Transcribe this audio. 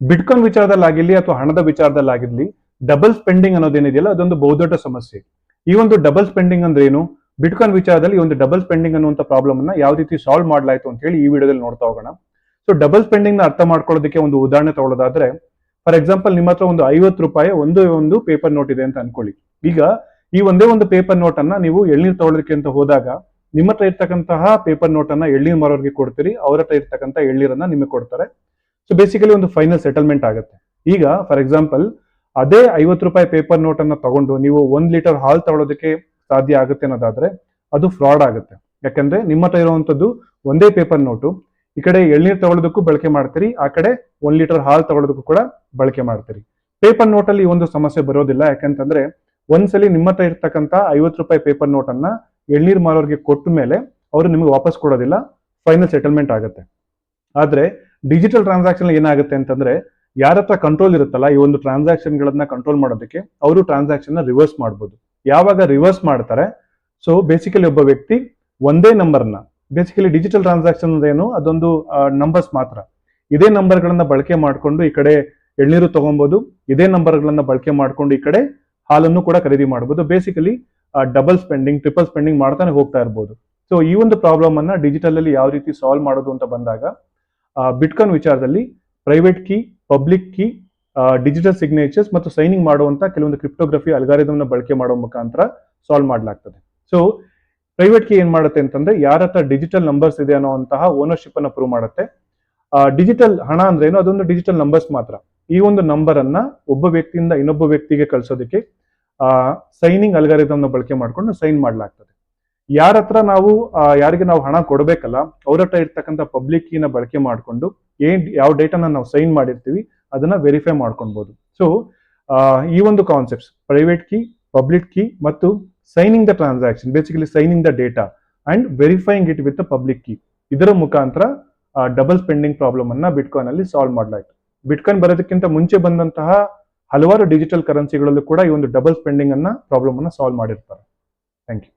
Bitcoin ವಿಚಾರದಲ್ಲಾಗಿರ್ಲಿ ಅಥವಾ ಹಣದ ವಿಚಾರದಲ್ಲಾಗಿರ್ಲಿ double spending ಅನ್ನೋದೇನಿದೆಯಲ್ಲ, ಅದೊಂದು ಬಹುದೊಡ್ಡ ಸಮಸ್ಯೆ. ಈ ಒಂದು ಡಬಲ್ ಸ್ಪೆಂಡಿಂಗ್ ಅಂದ್ರೆ ಏನು ಬಿಟ್ಕಾಯಿನ್ ವಿಚಾರದಲ್ಲಿ ಒಂದು ಡಬಲ್ ಸ್ಪೆಂಡಿಂಗ್ ಅನ್ನುವಂಥ ಪ್ರಾಬ್ಲಮ್ ಅನ್ನ ಯಾವ ರೀತಿ ಸಾಲ್ವ್ ಮಾಡಲಾಯಿತು ಅಂತ ಹೇಳಿ ಈ ವಿಡಿಯೋದಲ್ಲಿ ನೋಡ್ತಾ ಹೋಗೋಣ. ಸೊ ಡಬಲ್ ಸ್ಪೆಂಡಿಂಗ್ನ ಅರ್ಥ ಮಾಡ್ಕೊಳ್ಳೋದಕ್ಕೆ ಒಂದು ಉದಾಹರಣೆ ತಗೊಳ್ಳೋದಾದ್ರೆ ಫಾರ್ ಎಕ್ಸಾಂಪಲ್ ನಿಮ್ಮ ಹತ್ರ ಒಂದು ಐವತ್ತು ರೂಪಾಯಿ ಒಂದು ಒಂದು ಪೇಪರ್ ನೋಟ್ ಇದೆ ಅಂತ ಅನ್ಕೊಳ್ಳಿ. ಈಗ ಈ ಒಂದೇ ಒಂದು ಪೇಪರ್ ನೋಟ್ ಅನ್ನ ನೀವು ಎಳ್ನೀರ್ ತಗೊಳ್ಳೋದಕ್ಕೆ ಅಂತ ಹೋದಾಗ, ನಿಮ್ಮ ಹತ್ರ ಇರ್ತಕ್ಕಂತಹ ಪೇಪರ್ ನೋಟ್ ಅನ್ನ ಎಳ್ನೀರು ಮಾರೋರಿಗೆ ಕೊಡ್ತೀರಿ, ಅವ್ರ ಹತ್ರ ಇರ್ತಕ್ಕಂಥ ಎಳ್ನೀರನ್ನ ನಿಮಗೆ ಕೊಡ್ತಾರೆ. ಸೊ ಬೇಸಿಕಲಿ ಒಂದು ಫೈನಲ್ ಸೆಟಲ್ಮೆಂಟ್ ಆಗುತ್ತೆ. ಈಗ ಫಾರ್ ಎಕ್ಸಾಂಪಲ್ ಅದೇ ಐವತ್ತು ರೂಪಾಯಿ ಪೇಪರ್ ನೋಟ್ ಅನ್ನ ತಗೊಂಡು ನೀವು ಒಂದ್ ಲೀಟರ್ ಹಾಲ್ ತಗೊಳ್ಳೋದಕ್ಕೆ ಸಾಧ್ಯ ಆಗುತ್ತೆ ಅನ್ನೋದಾದ್ರೆ, ಅದು ಫ್ರಾಡ್ ಆಗುತ್ತೆ. ಯಾಕಂದ್ರೆ ನಿಮ್ಮ ಹತ್ರ ಇರುವಂತದ್ದು ಒಂದೇ ಪೇಪರ್ ನೋಟು ಈ ಕಡೆ ಎಳ್ನೀರು ತಗೊಳ್ಳೋದಕ್ಕೂ ಬಳಕೆ ಮಾಡ್ತೀರಿ, ಆ ಕಡೆ ಒಂದ್ ಲೀಟರ್ ಹಾಲ್ ತಗೊಳ್ಳೋದಕ್ಕೂ ಕೂಡ ಬಳಕೆ ಮಾಡ್ತೀರಿ. ಪೇಪರ್ ನೋಟ್ ಅಲ್ಲಿ ಒಂದು ಸಮಸ್ಯೆ ಬರೋದಿಲ್ಲ, ಯಾಕಂತಂದ್ರೆ ಒಂದ್ಸಲಿ ನಿಮ್ಮ ಹತ್ರ ಇರ್ತಕ್ಕಂಥ ಐವತ್ತು ರೂಪಾಯಿ ಪೇಪರ್ ನೋಟ್ ಅನ್ನ ಎಳ್ನೀರು ಮಾರೋರಿಗೆ ಕೊಟ್ಟ ಮೇಲೆ ಅವರು ನಿಮಗೆ ವಾಪಸ್ ಕೊಡೋದಿಲ್ಲ ಫೈನಲ್ ಸೆಟಲ್ಮೆಂಟ್ ಆಗುತ್ತೆ. ಆದ್ರೆ ಡಿಜಿಟಲ್ ಟ್ರಾನ್ಸಾಕ್ಷನ್ ಏನಾಗುತ್ತೆ ಅಂತಂದ್ರೆ ಯಾರ ಹತ್ರ ಕಂಟ್ರೋಲ್ ಇರುತ್ತಲ್ಲ, ಈ ಒಂದು ಟ್ರಾನ್ಸಾಕ್ಷನ್ ಗಳನ್ನ ಕಂಟ್ರೋಲ್ ಮಾಡೋದಕ್ಕೆ, ಅವರು ಟ್ರಾನ್ಸಾಕ್ಷನ್ ರಿವರ್ಸ್ ಮಾಡ್ಬೋದು. ಯಾವಾಗ ರಿವರ್ಸ್ ಮಾಡ್ತಾರೆ ಸೊ ಬೇಸಿಕಲಿ ಒಬ್ಬ ವ್ಯಕ್ತಿ ಒಂದೇ ನಂಬರ್ನ ಬೇಸಿಕಲಿ ಡಿಜಿಟಲ್ ಟ್ರಾನ್ಸಾಕ್ಷನ್ ಏನು? ಅದೊಂದು ನಂಬರ್ಸ್ ಮಾತ್ರ. ಇದೇ ನಂಬರ್ಗಳನ್ನ ಬಳಕೆ ಮಾಡಿಕೊಂಡು ಈ ಕಡೆ ಎಳ್ನೀರು ತಗೊಬಹುದು ಇದೇ ನಂಬರ್ಗಳನ್ನ ಬಳಕೆ ಮಾಡಿಕೊಂಡು ಈ ಕಡೆ ಹಾಲನ್ನು ಕೂಡ ಖರೀದಿ ಮಾಡಬಹುದು basically double spending triple spending ಮಾಡ್ತಾನೆ ಹೋಗ್ತಾ ಇರ್ಬೋದು. ಸೊ ಈ ಒಂದು ಪ್ರಾಬ್ಲಮ್ ಅನ್ನ ಡಿಜಿಟಲ್ ಅಲ್ಲಿ ಯಾವ ರೀತಿ ಸಾಲ್ವ್ ಮಾಡೋದು ಅಂತ ಬಂದಾಗ ಬಿಟ್ಕಾನ್ ವಿಚಾರದಲ್ಲಿ private key public key digital signatures ಮತ್ತು ಸೈನಿಂಗ್ ಮಾಡುವಂತ ಕೆಲವೊಂದು ಕ್ರಿಪ್ಟೋಗ್ರಫಿ ಅಲ್ಗಾರಿದಮ್ನ ಬಳಕೆ ಮಾಡೋ ಮುಖಾಂತರ ಸಾಲ್ವ್ ಮಾಡಲಾಗ್ತದೆ. ಸೊ ಪ್ರೈವೇಟ್ ಕೀ ಏನ್ ಮಾಡುತ್ತೆ ಅಂತಂದ್ರೆ ಯಾರ ಹತ್ರ ಡಿಜಿಟಲ್ ನಂಬರ್ಸ್ ಇದೆ ಅನ್ನೋಂತಹ ಓನರ್ಶಿಪ್ ಅನ್ನ ಪ್ರೂವ್ ಮಾಡುತ್ತೆ. ಡಿಜಿಟಲ್ ಹಣ ಅಂದ್ರೆ ಏನು? ಅದೊಂದು ಡಿಜಿಟಲ್ ನಂಬರ್ಸ್ ಮಾತ್ರ. ಈ ಒಂದು ನಂಬರ್ ಅನ್ನ ಒಬ್ಬ ವ್ಯಕ್ತಿಯಿಂದ ಇನ್ನೊಬ್ಬ ವ್ಯಕ್ತಿಗೆ ಕಳಿಸೋದಕ್ಕೆ ಸೈನಿಂಗ್ ಅಲ್ಗಾರಿದಮ್ನ ಬಳಕೆ ಮಾಡಿಕೊಂಡು ಸೈನ್ ಮಾಡಲಾಗ್ತದೆ. ಯಾರ ಹತ್ರ ನಾವು ಯಾರಿಗೆ ನಾವು ಹಣ ಕೊಡಬೇಕಲ್ಲ, ಅವ್ರ ಹತ್ರ ಇರ್ತಕ್ಕಂಥ ಪಬ್ಲಿಕ್ ಕೀನ ಬಳಕೆ ಮಾಡಿಕೊಂಡು ಏನ್, ಯಾವ ಡೇಟಾನ ನಾವು ಸೈನ್ ಮಾಡಿರ್ತೀವಿ, ಅದನ್ನ ವೆರಿಫೈ ಮಾಡ್ಕೊಳ್ಬಹುದು ಸೊ ಈ ಒಂದು concepts private key public key ಮತ್ತು signing the transaction basically signing the data and verifying it with public key ಇದರ ಮುಖಾಂತರ ಡಬಲ್ ಸ್ಪೆಂಡಿಂಗ್ ಪ್ರಾಬ್ಲಮ್ ಅನ್ನ ಬಿಟ್ಕಾಯಿನ್ ಅಲ್ಲಿ ಸಾಲ್ವ್ ಮಾಡಲಾಯಿತು. ಬಿಟ್ಕಾಯಿನ್ ಬರೋದಕ್ಕಿಂತ ಮುಂಚೆ ಬಂದಂತಹ ಹಲವಾರು ಡಿಜಿಟಲ್ ಕರೆನ್ಸಿಗಳಲ್ಲೂ ಕೂಡ ಈ ಒಂದು ಡಬಲ್ ಸ್ಪೆಂಡಿಂಗ್ ಅನ್ನ ಪ್ರಾಬ್ಲಮ್ ಅನ್ನ ಸಾಲ್ವ್ ಮಾಡಿರ್ತಾರೆ. Thank you